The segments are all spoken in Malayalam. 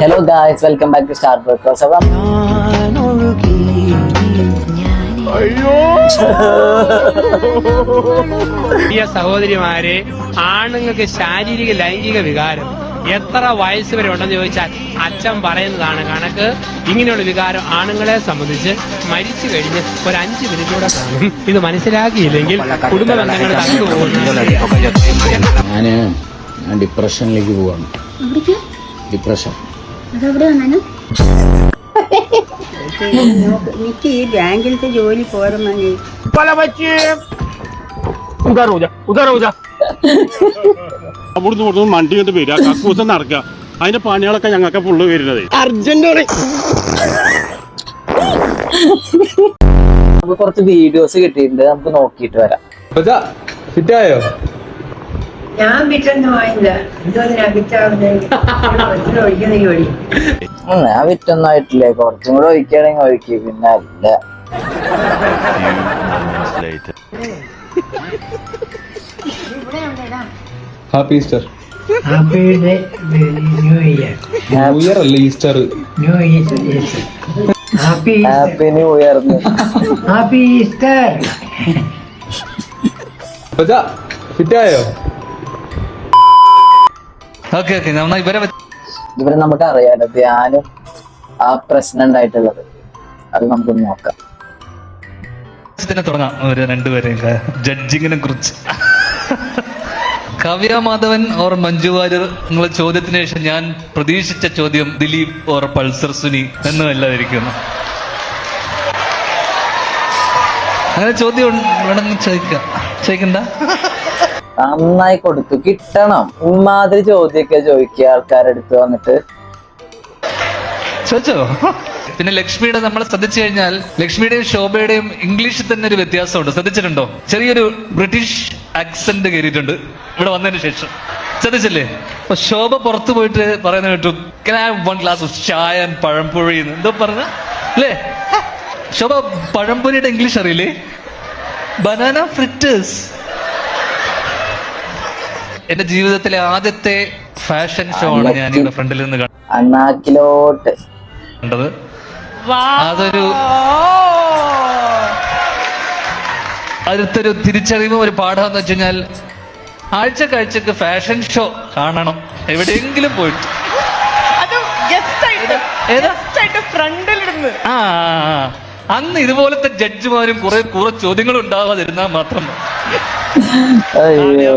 Hello guys welcome back to star brokers അപ്പം പ്രിയ സഹോദരിമാരെ ആണുങ്ങൾക്ക് ശാരീരിക ലൈംഗിക വികാരം എത്ര വയസ്സ് വരെ ഉണ്ടെന്ന് ചോദിച്ചാൽ അച്ഛൻ പറയുന്നതാണ് കണക്ക്. ഇങ്ങനെയുള്ള വികാരം ആണുങ്ങളെ സംബന്ധിച്ച് മരിച്ചു കഴിഞ്ഞ് ഒരു അഞ്ച് മിനിറ്റോടെ കാണും. ഇത് മനസ്സിലാക്കിയില്ലെങ്കിൽ കുടുംബ ബന്ധങ്ങൾ തകർന്നു പോകുന്നു ഞാൻ ഞാൻ ഡിപ്രഷനിലേക്ക് പോവാണ്. ഡിപ്രഷൻ അതെവിടെ വന്നാലും എനിക്ക് ഈ ബാങ്കിലത്തെ ജോലി പോരുമ്പോ നീ. അവിടുന്ന് ഇവിടുന്ന് മണ്ടി കൊണ്ട് വരിക കക്കൂസം നടക്കുക. അതിന്റെ പണികളൊക്കെ ഞങ്ങൾക്ക് ഫുള്ള് വരുന്നത്. അർജന്റ് കുറച്ച് വീഡിയോസ് കിട്ടിയിട്ടുണ്ട് നമുക്ക് നോക്കിയിട്ട് വരാം. ഫിറ്റായോ ഞാൻ വിറ്റൊന്നും ആയില്ല എന്തോന്നിനാ വിറ്റാവുന്നത് ഒഴിക്കുന്ന ജോലി ഉം, ഞാൻ വിറ്റൊന്നും ആയിട്ടില്ലേ. കുറച്ചും കൂടെ ഒഴിക്കുകയാണെങ്കിൽ ഒഴിക്കി. പിന്നെ അല്ല. Happy Easter happy new year new year അല്ല Easter new year happy happy new year happy Easter ഫിറ്റായോ okay okay നമ്മൾ ഇവരെ ഇവരെ നമുക്ക് അറിയാലോ ധ്യാനം ആ പ്രശ്നം ഉണ്ടായിട്ടുള്ളത്. അത് നമുക്കൊന്ന് നോക്കാം. തന്നെ തുടങ്ങാം ഒരു രണ്ടുപേരെയും ജഡ്ജിങ്ങിനെ കുറിച്ച്. കാവ്യ മാധവൻ ഓർ മഞ്ജു വാര്യർ എന്നുള്ള ചോദ്യത്തിന് ശേഷം ഞാൻ പ്രതീക്ഷിച്ച ചോദ്യം ദിലീപ് ഓർ പൾസർ സുനി എന്നുമല്ലാതിരിക്കുന്നു അങ്ങനെ ചോദ്യം വേണമെങ്കിൽ ചോദിക്കാം ചോദിക്കണ്ട? നന്നായി കൊടുത്തു. കിട്ടണം. ഇമാതിരി ചോദ്യമൊക്കെ ചോദിക്കുക ആൾക്കാരെടുത്ത് വന്നിട്ട്. ചോദിച്ചോ? പിന്നെ ലക്ഷ്മിയുടെ നമ്മൾ ശ്രദ്ധിച്ചു കഴിഞ്ഞാൽ ലക്ഷ്മിയുടെയും ശോഭയുടെയും ഇംഗ്ലീഷിൽ തന്നെ ഒരു വ്യത്യാസമുണ്ട്. ശ്രദ്ധിച്ചിട്ടുണ്ടോ? ചെറിയൊരു ബ്രിട്ടീഷ് ആക്സെന്റ് കയറിയിട്ടുണ്ട്. ഇവിടെ വന്നതിന് ശേഷം. ശ്രദ്ധിച്ചില്ലേ? ശോഭ പുറത്തു പോയിട്ട് പറയുന്ന കേട്ടു വൺ ഗ്ലാസ് ഓഫ് ചായ പഴംപൊഴി എന്തോ പറഞ്ഞ. അല്ലേ? ശോഭ പഴംപൊരിയുടെ ഇംഗ്ലീഷ് അറിയില്ലേ? ബനാന ഫ്രിറ്റേഴ്സ് എന്റെ ജീവിതത്തിലെ ആദ്യത്തെ ഫാഷൻ ഷോ ആണ് ഞാൻ ഇവിടെ ഫ്രണ്ടിൽ നിന്ന് അണ്ണാക്കിലോട്ട്. കണ്ടത്. അതൊരു അടുത്തൊരു തിരിച്ചറിവും ഒരു പാഠമെന്ന് വെച്ച് കഴിഞ്ഞാൽ ആഴ്ച കാഴ്ചക്ക് ഫാഷൻ ഷോ കാണണം. എവിടെയെങ്കിലും പോയിട്ട്. ആ, ആ. അന്ന് ഇതുപോലത്തെ ജഡ്ജിമാരും കുറെ കുറെ ചോദ്യങ്ങൾ ഉണ്ടാവാതിരുന്നാൽ മാത്രം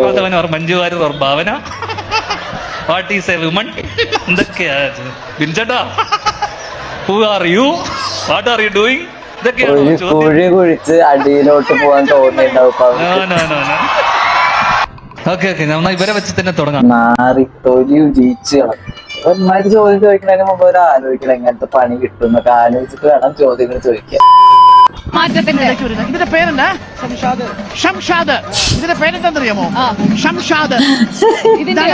Madhavan or Manju Warrier or Bhavana. What is a women എന്തൊക്കെയാ? ബിൻചേട്ടാ. Who are you what are you doing ഇതൊക്കെയാണോ കുഴി ചോദ്യം? കുഴിച്ച് അടിയിലോട്ട് പോകാൻ ഓക്കെ ഓക്കെ നന്നായി. ഇവരെ വെച്ച് തന്നെ തുടങ്ങാം. നാറി തൊലി ജയിച്ചു ഒരുമാതിരി ചോദ്യം ചോദിക്കുന്നതിന് മുമ്പ് ഒരു ആലോചിക്കണം എങ്ങനത്തെ പണി കിട്ടും എന്നൊക്കെ ആലോചിച്ചിട്ട് വേണം ചോദ്യങ്ങൾ ചോദിക്കാൻ. ഇതിന്റെ പേരെന്താ? ഷംഷാദ്. ഇതിന്റെ പേരെന്താണെന്നറിയാമോ ഷംഷാദ്. ഇതിന്റെ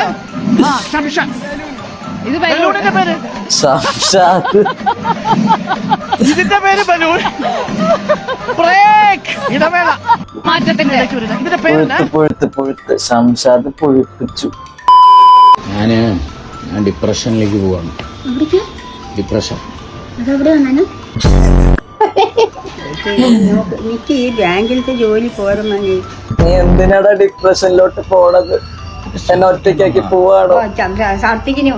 ആ ഷംഷാദ് ഇത് ബലൂണിന്റെ പേര്? സംശാദ് ഇതിന്റെ പേര് ബലൂൺ. ബ്രേക്ക്. ഇടവേള. മാറ്റത്തിന്റെ. ഇതിന്റെ പേരെന്താ? പുഴുത്ത് പുഴുത്ത് പുഴുത്ത്. സംശാദ് പുഴുപ്പിച്ചു ഞാൻ ഞാൻ ഡിപ്രഷനിലേക്ക് പോവാണ്. ഡിപ്രഷൻ. എനിക്ക് ഈ ബാങ്കിലത്തെ ജോലി പോരുമ്പോ നീ എന്തിനാടാ ഡിപ്രഷനിലോട്ട് പോണത്? എന്നെ ഒറ്റയ്ക്കാക്കി പോവാണോ? ചന്ദ്ര സർട്ടിക്കിനോ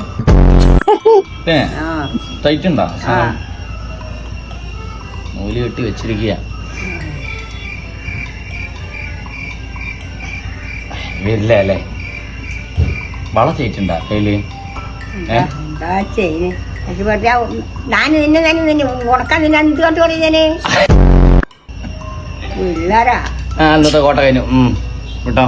ആ. ടൈറ്റ് ഉണ്ടോ ആ. നൂൽ കെട്ടി വെച്ചിരിക്കുക വരില്ല അല്ലേ? വള ചെയ്തിട്ടുണ്ടാ കയ്യിൽ? ഞാൻ നിന്നെ തന്നെ നിന്നെ ഉണക്കാൻ നിന്നെ എന്ത് കണ്ടു പറയുന്നേ പിള്ളേരാ. ആ ഇന്നത്തെ കോട്ട കഴിഞ്ഞു. ഉം. കേട്ടോ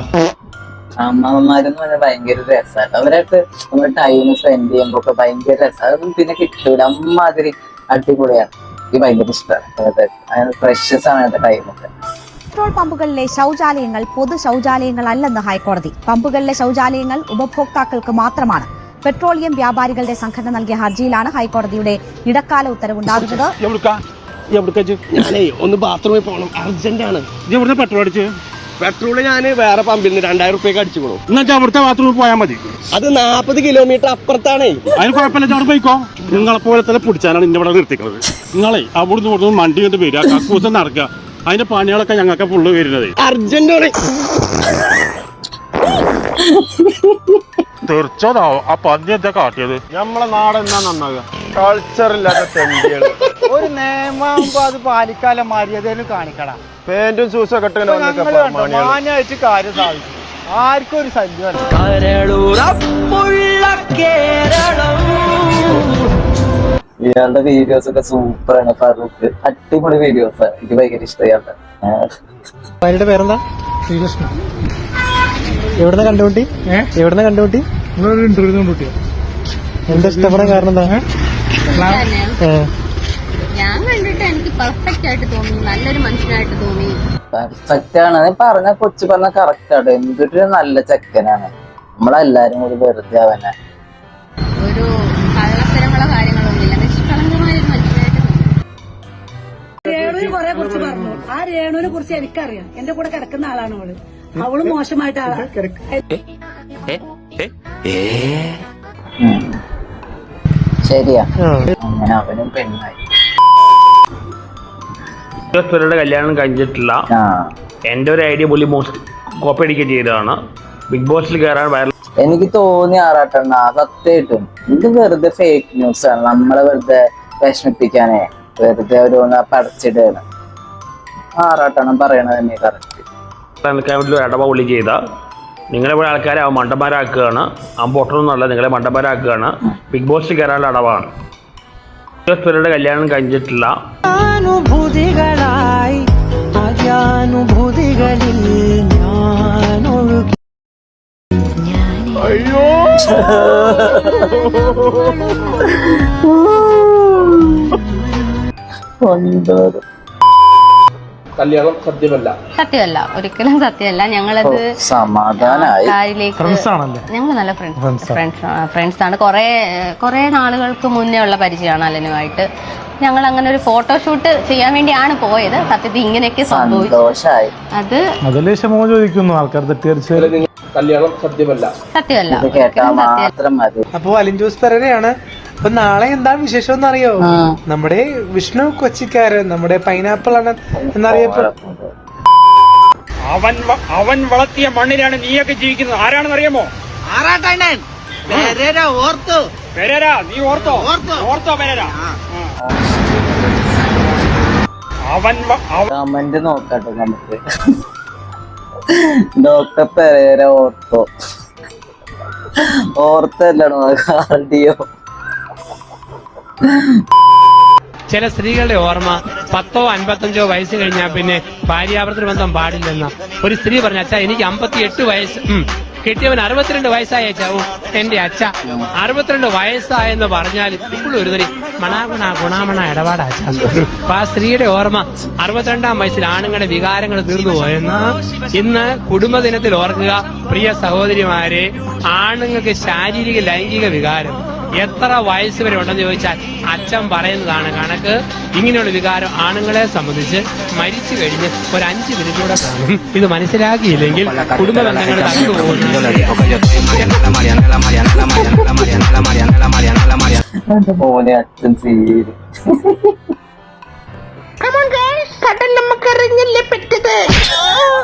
അമ്മമാരെന്ന് പറഞ്ഞാൽ ഭയങ്കര രസമാണ് അവരായിട്ട് നമ്മൾ ടൈം സ്പെൻഡ് ചെയ്യുമ്പോ ഒക്കെ ഭയങ്കര രസമാണ് അതൊന്നും പിന്നെ കിട്ടൂല. അമ്മാതിരി അടിപൊളിയാണ് എനിക്ക് ഭയങ്കര ഇഷ്ടമാണ് പ്രഷ്യസ് ആണ് അതിന്റെ ടൈമൊക്കെ പെട്രോൾ പമ്പുകളിലെ ശൗചാലയങ്ങൾ പൊതു ശൗചാലയങ്ങളല്ലെന്ന് ഹൈക്കോടതി. പമ്പുകളിലെ ശൗചാലയങ്ങൾ ഉപഭോക്താക്കൾക്ക് മാത്രമാണ്. പെട്രോളിയം വ്യാപാരികളുടെ സംഘടന നൽകിയ ഹർജിയിലാണ് ഹൈക്കോടതിയുടെ ഇടക്കാല ഉത്തരവുണ്ടാകുന്നത്. ഒന്ന് ബാത്റൂമിൽ പോകണം അർജന്റാണ്. പെട്രോൾ അടിച്ച്? പെട്രോൾ ഞാൻ വേറെ പമ്പിൽ നിന്ന് രണ്ടായിരം റുപ്യക്ക് അടിച്ചുകൊള്ളു എന്നുവെച്ചാൽ അവിടുത്തെ ബാത്റൂമിൽ പോയാൽ മതി. അത് നാപ്പത് കിലോമീറ്റർ അപ്പുറത്താണേ. അതിന് കുഴപ്പമില്ല അവിടെ പോയിക്കോ. നിങ്ങളെ പോലെ തന്നെ പിടിച്ചാലാണ് ഇന്നെ ഇവിടെ നിർത്തിക്കുന്നത് നിങ്ങളെ അവിടുന്ന് ഇവിടുന്ന് വണ്ടി കൊണ്ട് വരിക കക്കൂസം നടക്കുക. അതിന്റെ പണികളൊക്കെ ഞങ്ങൾക്ക് ഫുള്ള് വരുന്നത്. അർജന്റ് തീർച്ചയായും ആ പന്നി എന്താ കാട്ടിയത്? നമ്മളെ നാട് എന്നാ നന്നാകുക കൾച്ചർ ഇല്ലാത്ത ഒരു നിയമാകുമ്പോ അത് പാലിക്കാല മര്യാദയിലും കാണിക്കണം. പാന്റും ഷൂസും ഒക്കെ മാന്യമായിട്ട് കാര്യം സാധിച്ചു. ആർക്കും ഒരു ശല്യമല്ല ഇയാളുടെ വീഡിയോസ് ഒക്കെ സൂപ്പർ ആണ്. ഫറൂഖ് അടിപൊളി വീഡിയോസ് എനിക്ക് ഭയങ്കര ഇഷ്ടം ഇയാളുടെ പേരെന്താ? ശ്രീകൃഷ്ണൻ എവിടുന്ന കണ്ടുമുട്ടി എവിടുന്ന കണ്ടുമുട്ടി ഇന്റർവ്യൂ കണ്ടുപിട്ടിയോ എന്താ ഇഷ്ടപ്പെടാൻ കാരണം എന്താ? ഞാൻ കണ്ടിട്ട് എനിക്ക് പെർഫെക്റ്റ് ആയിട്ട് തോന്നി. നല്ലൊരു മനുഷ്യനായിട്ട് തോന്നി. പെർഫെക്റ്റ് ആണ്. പറഞ്ഞ കൊച്ചു പറഞ്ഞ കറക്റ്റ് ആണ് എന്തൊരു നല്ല ചെക്കനാണ്. നമ്മളെല്ലാരും കൂടി വെറുതെ അവനെ. ഒരു കാര്യങ്ങളൊന്നുമില്ല. നിഷ്കളങ്കമായ ഒരു മനുഷ്യനായിട്ട് തോന്നി. രേണുവിനെ കുറെ കുറിച്ച് പറഞ്ഞു. ആ രേണുവിനെ കുറിച്ച് എനിക്കറിയാം. എന്റെ കൂടെ കിടക്കുന്ന ആളാണ് അവൾ. അവൾ മോശമായിട്ടാണ്. ശരിയാ. അങ്ങനെ അവനും പെണ്ണായി. പേരുടെ കല്യാണം കഴിഞ്ഞിട്ടില്ല. എന്റെ എന്റെ ഒരു ഐഡിയ പുള്ളി മോസ്റ്റ് കോപ്പി അടിക്കുക ചെയ്തതാണ്. ബിഗ് ബോസിൽ കയറാൻ വൈറൽ എനിക്ക് തോന്നി ആറാട്ടെണ്ണ സത്യമായിട്ടും ഇത് വെറുതെ ഫേക്ക് ന്യൂസ് ആണ്. നമ്മളെ വെറുതെ വിഷമിപ്പിക്കാനേ. വെറുതെ ഓരോന്ന് പടച്ചിടുകയാണ്. ആറാട്ടെണ്ണം പറയണത് തന്നെ കറക്റ്റ് നിൽക്കാൻ വേണ്ടി ഒരു ഇടവ പുള്ളി ചെയ്ത. നിങ്ങളെ പോലെ ആൾക്കാരെ അവൻ മണ്ടന്മാരാക്കുകയാണ്. അവൻ പൊട്ടണമെന്നല്ല നിങ്ങളെ മണ്ടന്മാരാക്കുകയാണ്. ബിഗ് ബോസ് കയറാനുള്ള അടവാണ്. പേരുടെ കല്യാണം കഴിഞ്ഞിട്ടില്ല. അനുഭൂതികളായി അനുഭൂതികളിൽ ഞാൻ ഒഴുകി. ഒൻപത് കല്യാണം സത്യമല്ല. സത്യമല്ല ഒരിക്കലും സത്യമല്ല. ഞങ്ങളത് ഞങ്ങൾ നല്ല ഫ്രണ്ട്സ് ഫ്രണ്ട്സ് ആണ്. കുറെ കുറെ നാളുകൾക്ക് മുന്നേ ഉള്ള പരിചയമാണ് അലനുമായിട്ട്. ഞങ്ങൾ അങ്ങനെ ഒരു ഫോട്ടോഷൂട്ട് ചെയ്യാൻ വേണ്ടിയാണ് പോയത്. സത്യത്തിൽ ഇങ്ങനെയൊക്കെ സംഭവിച്ചു. അത് ചോദിക്കുന്നു ആൾക്കാർ കല്യാണം സത്യമല്ല. സത്യമല്ല. ഇത് കേട്ടാ മാത്രം മതി. അപ്പൊ അലിൻ ജോസ് പെരയാണ് അപ്പൊ നാളെ എന്താണ് വിശേഷം എന്നറിയോ? അറിയോ നമ്മുടെ വിഷ്ണു കൊച്ചിക്കാരൻ നമ്മുടെ പൈനാപ്പിൾ ആണ് എന്നറിയപ്പോ അവൻ അവൻ വളർത്തിയ മണ്ണിലാണ് നീയൊക്കെ ജീവിക്കുന്നത്. ആരാണെന്ന് അറിയാമോ പെരേര നീ ഓർത്തോ? ഓർത്തോ. പെരേര? അവൻ കമന്റ് നോക്കട്ടെ നമുക്ക്. Doctor Pereira ortho. ഓർത്തല്ലോ കാർഡിയോ ചില സ്ത്രീകളുടെ ഓർമ്മ പത്തോ അൻപത്തഞ്ചോ വയസ്സ് കഴിഞ്ഞാൽ പിന്നെ ഭാര്യാവർത്തി ബന്ധം പാടില്ലെന്ന. ഒരു സ്ത്രീ പറഞ്ഞ അച്ഛ എനിക്ക് അമ്പത്തി എട്ട് വയസ്സ് കിട്ടിയവൻ അറുപത്തിരണ്ട് വയസ്സായ അച്ഛാവും എന്റെ അച്ഛ. അറുപത്തിരണ്ട് വയസ്സായെന്ന് പറഞ്ഞാൽ ഇപ്പോഴും ഒരു തരി മണാഗുണ ഗുണാമണ ഇടപാട് അച്ഛ. അപ്പൊ ആ സ്ത്രീയുടെ ഓർമ്മ അറുപത്തിരണ്ടാം വയസ്സിൽ ആണുങ്ങളുടെ വികാരങ്ങൾ തീർന്നു പോയെന്ന്. ഇന്ന് കുടുംബദിനത്തിൽ ഓർക്കുക പ്രിയ സഹോദരിമാരെ ആണുങ്ങൾക്ക് ശാരീരിക ലൈംഗിക വികാരം. എത്ര വയസ്സ് വരെ ഉണ്ടെന്ന് ചോദിച്ചാൽ അച്ഛൻ പറയുന്നതാണ് കണക്ക്. ഇങ്ങനെയുള്ള വികാരം ആണുങ്ങളെ സംബന്ധിച്ച് മരിച്ചു കഴിഞ്ഞ് ഒരു അഞ്ച് മിനിറ്റൂടെ കാണും. ഇത് മനസ്സിലാക്കിയില്ലെങ്കിൽ കുടുംബ ബന്ധങ്ങൾ തകർന്നു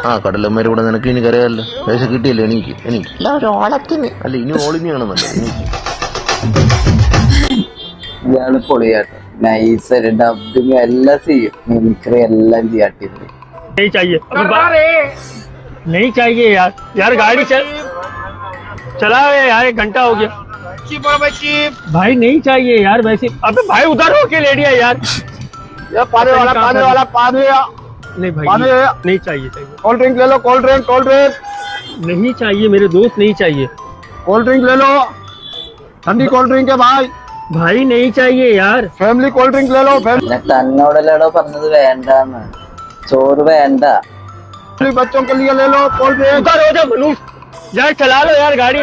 ആ കടലന്മാരെ കൂടെ നിനക്ക് ഇനി കരയല്ലോ പൈസ കിട്ടിയില്ല? എനിക്ക് എനിക്ക്. അല്ല ഇനി ഓളിനിയാണെന്നല്ല എനിക്ക്. ഇയാള് പൊളിയാട്ടോ നൈസ് ഡബിങ് എല്ലാം ചെയ്യും മിമിക്രി എല്ലാം ചെയ്യാട്ടില്ല नहीं चाहिए नहीं चाहिए यार यार गाड़ी चल चला यार एक घंटा हो गया भाई नहीं चाहिए यार वैसे अबे भाई उधर होके ले लिया यार പാനി വാല പാനി വാല പാനി नहीं भाई पानी नहीं, नहीं चाहिए चाहिए कोल्ड ड्रिंक ले लो कोल्ड ड्रिंक कोल्ड ड्रिंक नहीं चाहिए मेरे दोस्त नहीं चाहिए कोल्ड ड्रिंक ले लो ठंडी कोल्ड ड्रिंक है भाई भाई नहीं चाहिए यार फैमिली कोल्ड ड्रिंक ले लो പിന്നെ തന്നോടല്ലേടോ പറഞ്ഞത് വേണ്ടാന്ന് ചോറ് വേണ്ട फैमिली बच्चों के लिए ले लो कोल्ड ड्रिंक उधर हो जा मनुष्य यार चला लो यार गाड़ी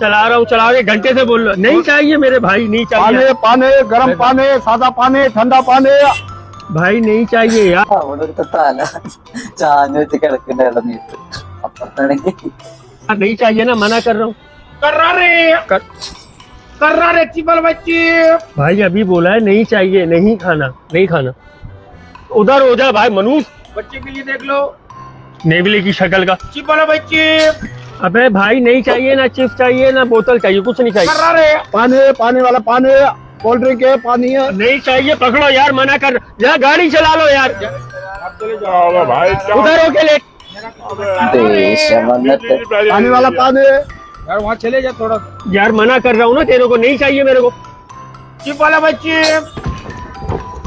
चला रहा हूँ चला रहा हूँ एक घंटे से बोल रहा हूँ नहीं चाहिए मेरे भाई नहीं पानी चाहिए पानी गर्म पानी सादा पानी ठंडा पानी भाई नहीं चाहिए यार അവിടെ ഒരു തല ചാഞ്ഞു വെച്ച് കിടക്കുന്ന ഇളനീട്ട് അപ്പുറത്താണെങ്കിൽ नहीं चाहिए ना मना कर रहा हूँ करारे। कर... करारे चिपल बच्ची। भाई अभी बोला है नहीं चाहिए नहीं खाना नहीं खाना। उधर हो जा भाई मनुष। बच्चे के लिए देख लो। नेवली की शक्ल का। चिपल बच्ची। अबे भाई नहीं चाहिए ना चिप्स चाहिए ना बोतल चाहिए कुछ नहीं चाहिए। पानी पानी वाला पानी कोल्ड ड्रिंक है पानी है नहीं चाहिए पकड़ो यार मना कर। यार गाड़ी चला लो यार। उधर हो होके लेट। पानी वाला पानी यार वहाँ चले जा थोड़ा। यार मना कर रहा हूँ ना तेरे को नहीं चाहिए मेरे को। चिप वाला बच्चे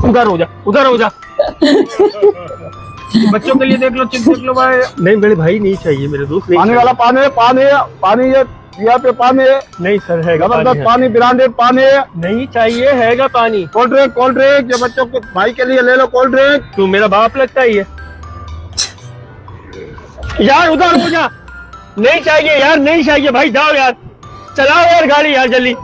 उधर हो जा उधर हो जा। बच्चों के लिए देख लो चिप देख लो भाई। नहीं मेरे भाई नहीं चाहिए मेरे दोस्त पानी वाला पानी पानी पानी है यहाँ पे पानी है। नहीं सर है ज़बरदस्त पानी ब्रांडेड पानी है। नहीं चाहिए हैगा पानी? कोल्ड ड्रिंक कोल्ड ड्रिंक ये बच्चों के भाई के लिए ले लो कोल्ड ड्रिंक तू मेरा बाप लगता ही है। यार उधर हो जा। नहीं चाहिए यार नहीं चाहिए। भाई जाओ यार। चलाओ यार गाड़ी यार जल्दी।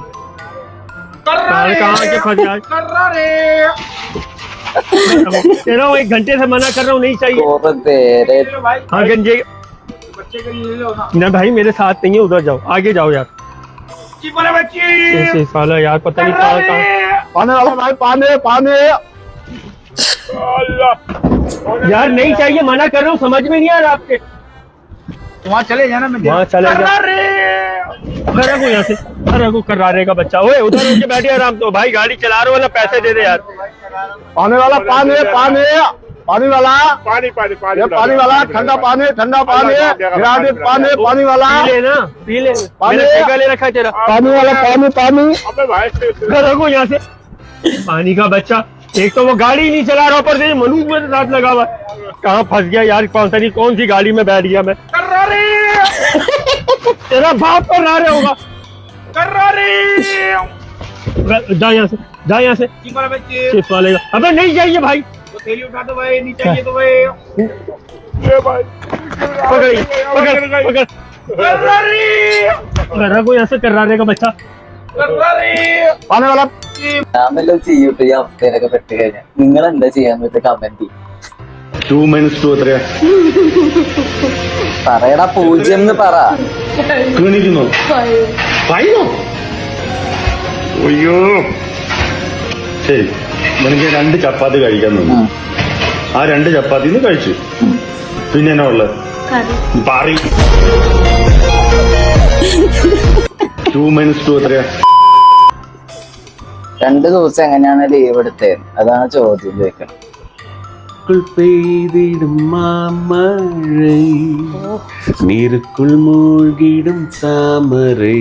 एक घंटे से मना कर रहा हूँ नहीं चाहिए। हाँ गंजे। बच्चे ना। भाई मेरे साथ नहीं है उधर जाओ। आगे जाओ यार। बच्ची? साला यार पता नहीं कहाँ कहाँ। पाने वाला भाई पाने पाने। यार नहीं चाहिए मना कर रहा हूँ समझ में नहीं आ रहा आपके। वहाँ चले जाना मैं वहाँ चले अरे को यहाँ से। अरे को करारे का बच्चा। ओए उधर होके बैठे आराम तो भाई गाड़ी चला रहे हो वाला पैसे दे दे यार। पानी वाला पानी पानी पानी वाला। पानी पानी पानी ये पानी वाला ठंडा पानी ठंडा पानी पानी पानी वाला। पी ले ना पी ले। पानी- ले रखा तेरा। पानी वाला पानी पानी। घर रखो यहाँ से। पानी का बच्चा। एक तो वो गाड़ी ही नहीं चला रहा ऊपर से मनुष्य मेरे साथ लगा हुआ है। कहाँ फंस गया यार कौन सा नहीं कौन सी गाड़ी में बैठ गया मैं तेरा बाप कर रहा रे होगा जा यहाँ से जा यहाँ से चिप वाला बच्चे चिप्स वाले का अबे नहीं चाहिए भाई वो थैली उठा दो भाई नहीं चाहिए तो भाई पकड़ पकड़ पकड़ घर को यहाँ से कर रहा का बच्चा पानी वाला ഞാൻ വല്ലതും ചെയ്യൂട്ടോ ഈ അവസ്ഥയിലൊക്കെ പെട്ട് കഴിഞ്ഞാൽ നിങ്ങൾ എന്താ ചെയ്യാൻ പറ്റുക കമന്റ് ടു മൈനസ് ടു എത്രയാ? പറയടാ പൂജ്യം എന്ന് പറ. ക്ഷീണിക്കുന്നു അയ്യോ. ശരി എനിക്ക് രണ്ട് ചപ്പാത്തി കഴിക്കാൻ തോന്നി. ആ രണ്ട് ചപ്പാത്തി നിന്ന് കഴിച്ചു പിന്നെ എന്നാ ഉള്ളത് പാറി ടു മൈനസ് ടു എത്രയാ? രണ്ടു ദിവസം എങ്ങനെയാണ് ലീവ് എടുത്തത് അതാണ് ചോദ്യം ചോദിക്കണം பெய்திடும் மாமழை நீருக்குள் மூழ்கிடும் தாமரை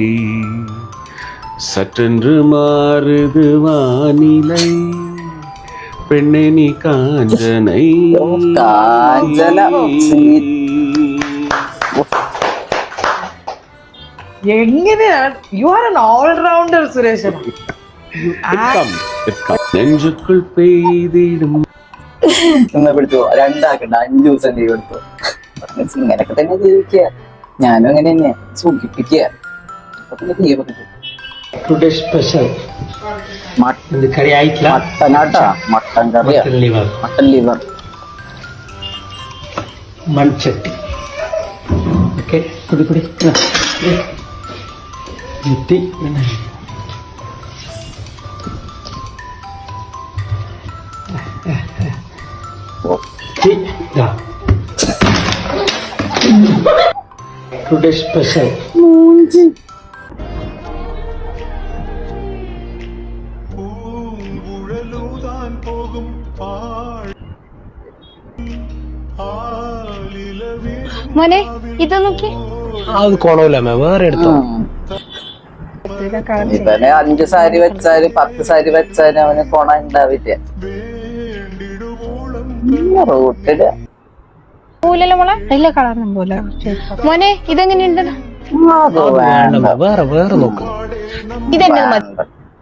சற்றென்று மாறுது வானிலை பெண்ணே நீ காஞ்சனை ഓ, കാഞ്ചന. sweet. എങ്ങനെയാണ് you are an allrounder Sureshan നെഞ്ചുക്കുൾ പെയ്തിടും ഇന്ന് പിടിച്ചു. രണ്ടാക്കണ്ട അഞ്ചു ദിവസം ലീവ് എടുത്തു. ഇങ്ങനൊക്കെ തന്നെ ജീവിക്കുക. ഞാനും അങ്ങനെ തന്നെയാ സൂചിപ്പിക്കുക അപ്പൊ പിന്നെ ലീവ് കിട്ടും. ടുഡേ സ്പെഷ്യൽ മട്ടൻ കറി ആയിട്ടില്ല? മട്ടനാട്ടാ മട്ടൻ കറിയാ. ലിവർ മട്ടൻ ലിവർ മൺചട്ടി. ഓക്കെ കുടി കുടി എത്തി ടുഡേ സ്പെഷ്യൽ മോനെ ഇത് നോക്കി. അത് കൊണവില്ല വേറെ എടുത്തോ. ഇവനെ അഞ്ച് സാരി വെച്ചാൽ പത്ത് സാരി വെച്ചാൽ അവന് കൊണ ഉണ്ടാവില്ല. റൂട്ടിൽ. പോലല്ലോ മോളെ? ഇല്ല പോലെ മോനെ ഇതെങ്ങനെയുണ്ട്? വേറെ വേറെ നോക്ക്. ഇതെന്നെ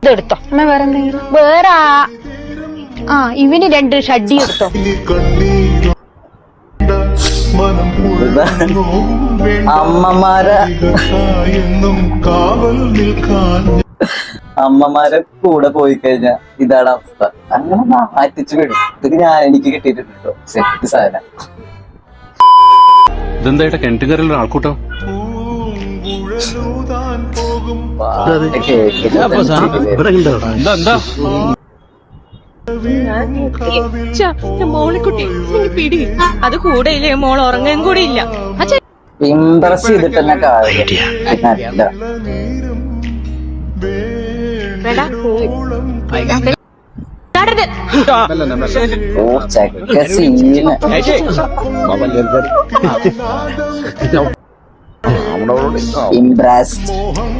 ഇതെടുത്തോ. അമ്മ വേറെ എന്തെങ്കിലും വേറെ ആ- ഇവന് രണ്ട് ഷഡ്ഡി എടുത്തോ. അമ്മമാരെ. അമ്മമാരെ കൂടെ പോയി കഴിഞ്ഞാൽ ഇതാണ് അവസ്ഥ. അങ്ങനെ മാറ്റിച്ചു വിടും. ഇത് ഞാൻ എനിക്ക് കിട്ടിയിട്ടുണ്ട് കേട്ടോ സെറ്റ് സാധനം. ഇതെന്തായിട്ട്. എന്താ എന്താ? മോളിക്കുട്ടി പിടി. അത് കൂടെ ഇല്ലേ മോൾ ഉറങ്ങാൻ കൂടെ ഇല്ല ഇംപ്രസ് ചെയ്തിട്ട് തന്നെ കാര്യം ഓ ചെക്ക സീന് ഇംപ്രസ്ഡ്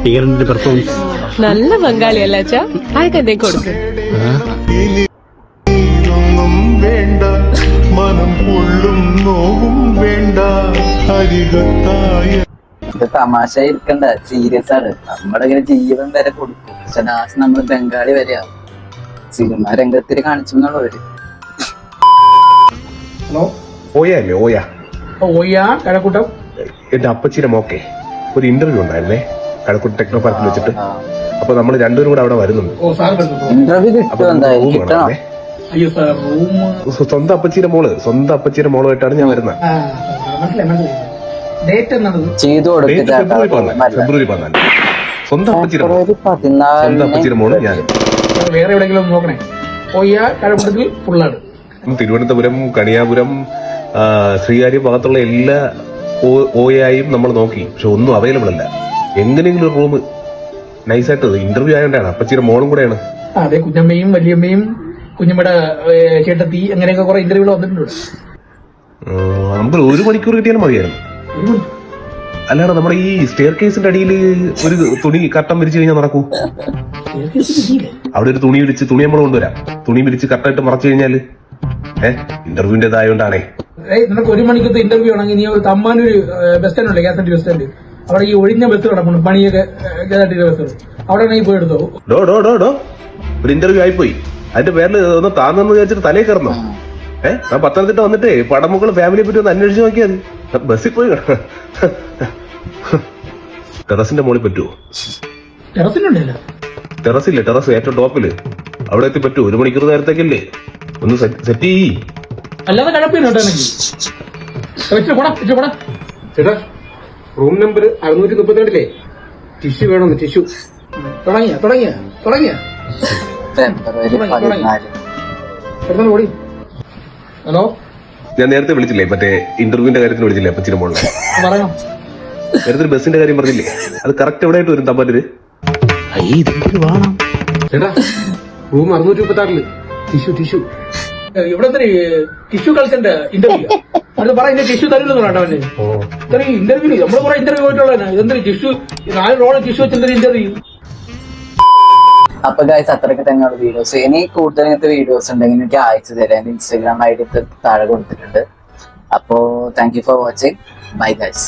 എങ്ങനെയുണ്ട് പെർഫോമൻസ് നല്ല ബംഗാളി അല്ല അച്ഛാ? അയക്ക് എന്തേ കൊടുക്ക? വേണ്ട. മനം കൊള്ളും നോവും വേണ്ട. അരികത്തായ ഇത് തമാശ ഇരിക്കണ്ട സീരിയസ് ആണ്. നമ്മുടെ ഇങ്ങനെ ജീവൻ വരെ കൊടുക്കും. പക്ഷെ ലാസ്റ്റ് നമ്മൾ ബംഗാളി വരെയാവും. സിനിമ രംഗത്തിൽ കാണിച്ചു എന്നുള്ളവര്. ഓയല്ലേ ഓയ. കഴക്കൂട്ടം? എന്റെ അപ്പച്ചിയുടെ മോക്കെ ഒരു ഇന്റർവ്യൂ ഉണ്ടായിരുന്നേ കഴക്കൂട്ട് ടെക്നോ പാർക്കിൽ വെച്ചിട്ട്. അപ്പൊ നമ്മൾ രണ്ടുപേരും കൂടെ അവിടെ വരുന്നുണ്ട്. ഇന്റർവ്യൂ കിട്ടും സ്വന്തം അപ്പച്ചിയുടെ മോൾ സ്വന്തം അപ്പച്ചിയുടെ മോളുമായിട്ടാണ് ഞാൻ വരുന്നത്. ചെയ്തു കൊടുക്ക് ഫെബ്രുവരി പതിനാല് ഫെബ്രുവരി പതിനാല്. സ്വന്തം അപ്പച്ചിയുടെ മോൾ. സ്വന്തം അപ്പച്ചിയുടെ മോൾ പതിനാലിന് വേറെ എവിടെയെങ്കിലും നോക്കണേ? ഓയ്യ കഴക്കൂട്ടത്തിൽ ഫുള്ളാണ് തിരുവനന്തപുരം കണിയാപുരം ശ്രീകാര്യ ഭാഗത്തുള്ള എല്ലാ ഓയായും നമ്മൾ നോക്കി. പക്ഷെ ഒന്നും അവൈലബിൾ അല്ല. എങ്ങനെയെങ്കിലും ഒരു റൂം നൈസായിട്ട് ഇന്റർവ്യൂ ആയതുകൊണ്ടാണ് അപ്പച്ചിയുടെ മോളും കൂടെയാണ്. അതെ കുഞ്ഞമ്മയും വലിയമ്മയും കുഞ്ഞമ്മയുടെ ചേട്ടത്തി അങ്ങനെയൊക്കെ കുറെ ഇന്റർവ്യൂകൾ വന്നിട്ടുണ്ട് നമുക്ക് ഒരു മണിക്കൂർ കിട്ടിയാലും മതിയായിരുന്നു. അല്ലാതെ നമ്മുടെ ഈ സ്റ്റെയർ കേസിന്റെ അടിയിൽ ഒരു തുണി കട്ടം വിരിച്ചു കഴിഞ്ഞാൽ നടക്കൂ. അവിടെ ഒരു തുണി വിരിച്ച് തുണി നമ്മൾ കൊണ്ടുവരാം. തുണി വിരിച്ച് കട്ടായിട്ട് മറച്ചു കഴിഞ്ഞാൽ ഏഹ് ഇന്റർവ്യൂവിന്റേതായോണ്ടാണേ നിനക്ക് ഒരു മണിക്കത്തെ ഇന്റർവ്യൂ ആണെങ്കിൽ നീ ഒരു തമ്മാനൂര് ബസ് സ്റ്റാൻഡ് ഉണ്ട് കെ എസ് ബസ് സ്റ്റാൻഡ്. അവിടെ ഈ ഒഴിഞ്ഞ ബസ് കിടപ്പുണ്ട് പണിയൊക്കെ കെ എസ് ബസ് അവിടെ ആണെങ്കിൽ പോയി എടുത്തോ. ഡോ ഡോ ഡോ ഡോ. ഒരു ഇന്റർവ്യൂ ആയിപ്പോയി. അതിന്റെ പേരിൽ ഒന്ന് താന്നെന്ന് വിചാരിച്ചിട്ട് തലേ കയറണോ? ഏഹ് ഞാൻ പത്തനംതിട്ട വന്നിട്ടേ പടമുകൾ ഫാമിലിയെ പറ്റി ഒന്ന് അന്വേഷിച്ച് നോക്കിയാൽ ബസ്സിൽ പോയി ടെറസിന്റെ മുകളിൽ പറ്റുമോ ടെറസിനുണ്ടല്ലോ. ടെറസില്ലേ? ടെറസ് ഏറ്റവും ടോപ്പിൽ. അവിടെ എത്തി പറ്റുമോ ഒരു മണിക്കൂർ നേരത്തേക്കല്ലേ? ഒന്ന് സെറ്റ് ചെയ്യ്. അല്ലാതെ കഴപ്പില്ല ചേട്ടാ റൂം നമ്പർ അറുന്നൂറ്റി മുപ്പത്തിരണ്ടില്ലേ? ടിഷ്യൂ വേണമെന്ന് ടിഷ്യൂ തുടങ്ങിയ തുടങ്ങിയ തുടങ്ങിയ? ഓടി. ഹലോ? ഞാൻ നേരത്തെ വിളിച്ചില്ലേ? മറ്റേ ഇന്റർവ്യൂവിന്റെ കാര്യത്തിന് വിളിച്ചില്ലേ? അപ്പച്ചിന്റെ മോളിൽ പറയാം. നേരത്തെ ബസ്സിന്റെ കാര്യം പറഞ്ഞില്ലേ? അത് കറക്റ്റ് എവിടെ ആയിട്ട് വരും തമ്പാനൂര്? ചേട്ടാ റൂം അറുന്നൂറ്റി മുപ്പത്തി ആറിൽ ടിഷ്യൂ ടിഷ്യൂ. ഇവിടെ എന്തൊരു ടിഷ്യൂ കളിക്കണ്ട ഇന്റർവ്യൂ അത് പറയുന്ന ടിഷ്യൂ തരില്ലെന്ന് വേണ്ട അവന് ഇത്രയും ഇന്റർവ്യൂ നമ്മൾ കുറെ ഇന്റർവ്യൂ പോയിട്ടുള്ളതാണ്. ഇതെന്തൊരു ടിഷ്യൂ നാല് റോൾ ടിഷ്യൂ വെച്ചെന്തൊരു ഇന്റർവ്യൂ അപ്പൊ ഗായ്സ് അത്രയ്ക്ക് തന്നെയുള്ള വീഡിയോസ് ഇനി കൂടുതൽ ഇങ്ങനത്തെ വീഡിയോസ് ഉണ്ടെങ്കിൽ എനിക്ക് അയച്ചു തരാം. എന്റെ ഇൻസ്റ്റാഗ്രാം ഐ ഡി താഴെ കൊടുത്തിട്ടുണ്ട്. അപ്പോ thank you for watching bye guys